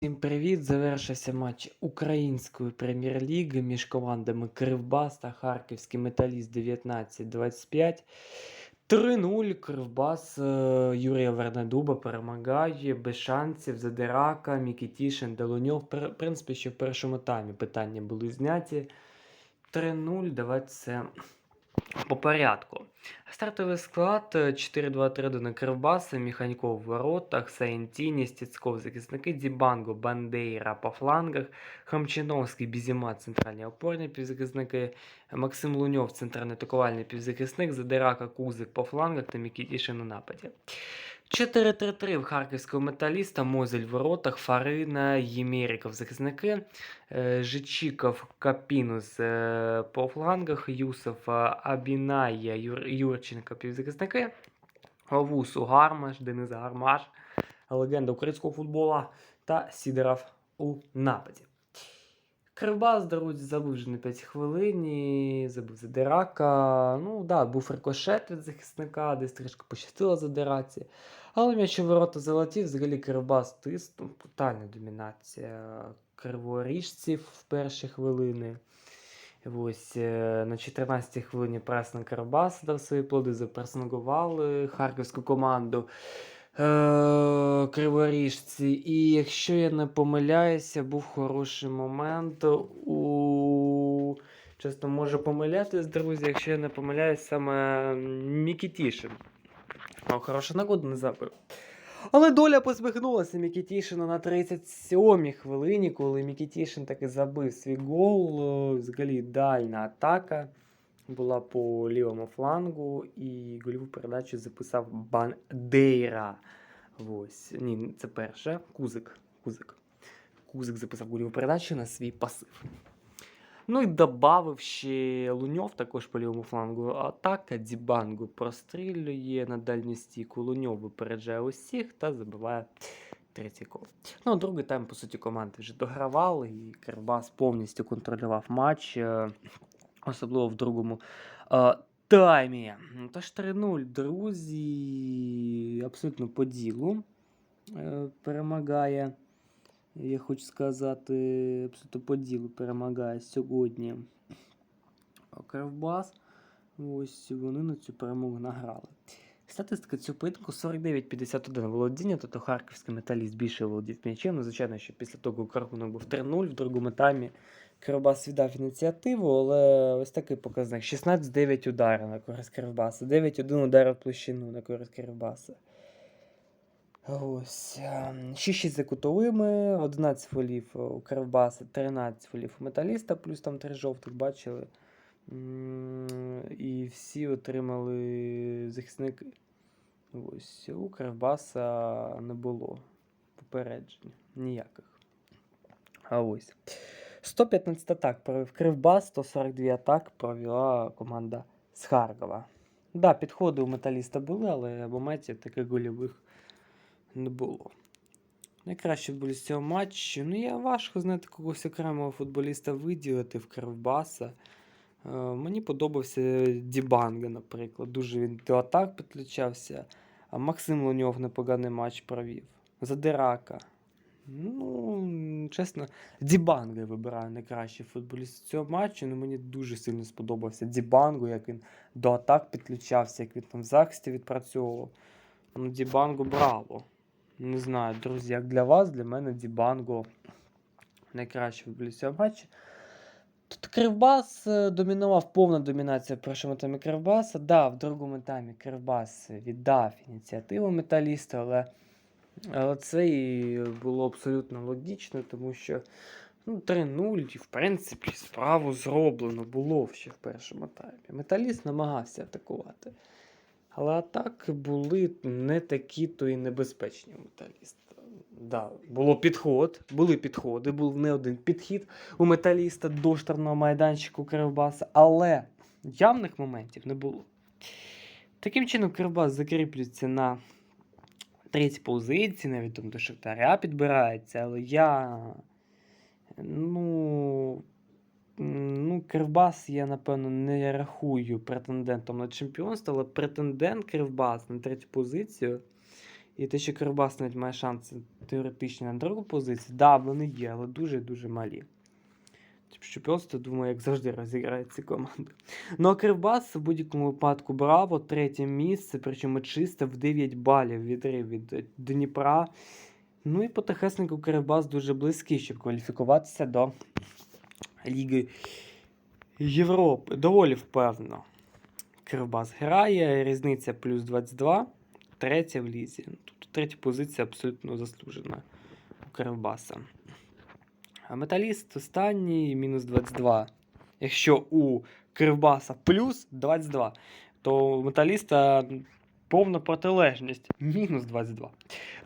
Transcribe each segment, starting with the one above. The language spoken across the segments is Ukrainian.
Всім привіт! Завершився матч Української прем'єр-ліги між командами Кривбас та Харківський Металіст 19-25. 3-0 Кривбас е, Юрія Вернедуба перемагає без шансів Задирака, Мікітішин, Делуньов. В принципі, ще в першому таймі питання були зняті. 3-0, давайте це по порядку. Стартовий склад е, 4-2-3 на Кривбаса, Міханьков в воротах, Саєнтіні, Стецьков захисники, Дібанго, Бандейра по флангах, Хамчиновський, Бізіма, центральні опорні півзахисники, Максим Луньов, центральний атакувальний півзахисник, Задирака, Кузик по флангах та Мікітішин у нападі. 4-3-3 в харківського металіста, Мозель в воротах, Фарина, Ємєріков захисники, е, Жичіков, Капінус е, по флангах, Юсов, е, Абіная, Юр, Юрченко півзахисники, Овусу, Гармаш, Денис Гармаш, легенда українського футбола та Сідоров у нападі. Кривбас, друзі, забив вже на 5 хвилин, і забив Задирака. Ну, да, був рикошет від захисника, десь трішки пощастило Задираці. Але м'яч у ворота залетів, взагалі Кривбас тиснув, тотальна домінація криворіжців в перші хвилини. Ось е, на 14-й хвилині пресинг Кривбас дав свої плоди, запресингували харківську команду е, криворіжці. І якщо я не помиляюся, був хороший момент у. Чесно, можу помилятись, друзі, якщо я не помиляюсь, саме Мікітішин. Хороша нагода не забив. Але доля посміхнулася Мікітішина на 37-й хвилині, коли Мікітішин таки забив свій гол. Взагалі дальня атака була по лівому флангу, і гольову передачу записав Бандейра. Ось. Ні, це перше. Кузик. Кузик. Кузик записав гольову передачу на свій пасив. Ну і додав ще Луньов також по лівому флангу. Атака Дібангу прострілює на дальню стійку. Луньов випереджає усіх та забиває третій гол. Ну, другий тайм, по суті, команди вже догравали, і Кривбас повністю контролював матч, е, особливо в другому е, таймі. Тож 3-0, друзі, абсолютно по ділу е, перемагає. Я хочу сказати, абсолютно по перемагає сьогодні Кривбас. Ось вони на цю перемогу награли. Статистика цього поєдинку 49-51 володіння, тобто харківський металіст більше володів м'ячем. Ну, звичайно, що після того, рахунок був 3-0 в другому таймі Кривбас віддав ініціативу, але ось такий показник: 16-9 ударів на користь Кривбаса, 9-1 ударів площину на користь Кривбаса. Ось. ем, 6-6 за кутовими, 11 фолів у Кривбаса, 13 фолів у металіста, плюс там 3 жовтих бачили. І всі отримали захисники. Ось. У Кривбаса не було попереджень ніяких. А ось. 115 атак провів Кривбас, 142 атак провела команда з Харкова. Да, підходи у металіста були, але моментів таких гольових не було. Найкраще футболіст цього матчу. Ну, я важко знати когось окремого футболіста виділити в Кривбаса. Е, мені подобався Дібанга, наприклад. Дуже він до атак підключався. А Максим Луньов непоганий матч провів. Задирака. Ну, чесно, Дібанга вибираю найкращий футболіст цього матчу. Ну, мені дуже сильно сподобався Дібанго, як він до атак підключався, як він там в захисті відпрацьовував. Ну, Дібанго браво. Не знаю, друзі, як для вас, для мене Дібанго найкращий футболіст цього матчу. Тут Кривбас е, домінував повна домінація в першому таймі Кривбаса. Да, в другому таймі Кривбас віддав ініціативу металіста, але, але це і було абсолютно логічно, тому що ну, 3-0, і в принципі, справу зроблено було ще в першому таймі. Металіст намагався атакувати. Але атаки були не такі то і небезпечні у металіста. Да, було підход, були підходи, був не один підхід у металіста до штрафного майданчику Кривбаса, але явних моментів не було. Таким чином, Кривбас закріплюється на третій позиції, навіть там до Шахтаря підбирається, але я. Ну. Ну, Кривбас я, напевно, не рахую претендентом на чемпіонство, але претендент Кривбас на третю позицію. І те, що Кривбас навіть має шанси теоретичні на другу позицію, да, вони є, але дуже-дуже малі. Що просто думаю, як завжди розіграють ці команди. Ну а Кривбас в будь-якому випадку браво, третє місце, причому чисто в 9 балів відрив від е, Дніпра. Ну і потихесеньку Кривбас дуже близький, щоб кваліфікуватися до Ліги Європи. Доволі впевнено. Кривбас грає, різниця плюс 22, третя в лізі. Тут третя позиція абсолютно заслужена у Кривбаса. А металіст останній мінус 22. Якщо у Кривбаса плюс 22, то у металіста повна протилежність мінус 22.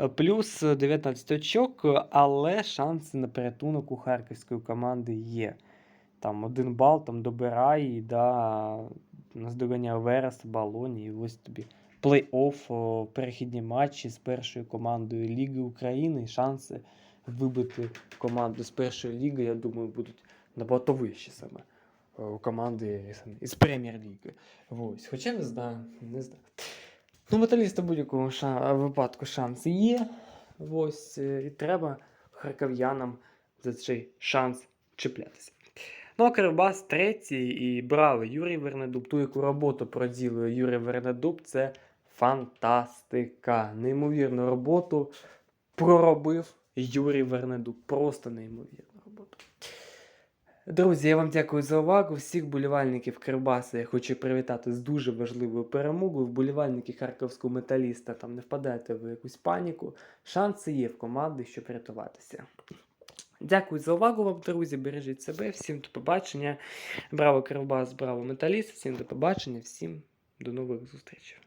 Е, Плюс 19 очок, але шанси на порятунок у харківської команди є. Там один бал там добирає, да, наздоганяє Верес, Балоні, і ось тобі плей-офф, перехідні матчі з першою командою Ліги України. Шанси вибити команду з першої ліги, я думаю, будуть набагато вищі саме у команди із прем'єр-ліги. Ось. Хоча не знаю, не знаю. Ну, металіста будь-якому ша- випадку шанси є. Ось, е, і треба харків'янам за цей шанс чіплятися. Ну, Кривбас третій і браво Юрій Вернедуб. Ту, яку роботу проділує Юрій Вернедуб, це фантастика. Неймовірну роботу проробив Юрій Вернедуб. Просто неймовірну роботу. Друзі, я вам дякую за увагу. Всіх болівальників Кривбаса я хочу привітати з дуже важливою перемогою. Вболівальники харківського металіста там не впадайте в якусь паніку. Шанси є в команди, щоб рятуватися. Дякую за увагу вам, друзі. Бережіть себе. Всім до побачення. Браво Кривбас, браво Металіст. Всім до побачення, всім до нових зустрічей.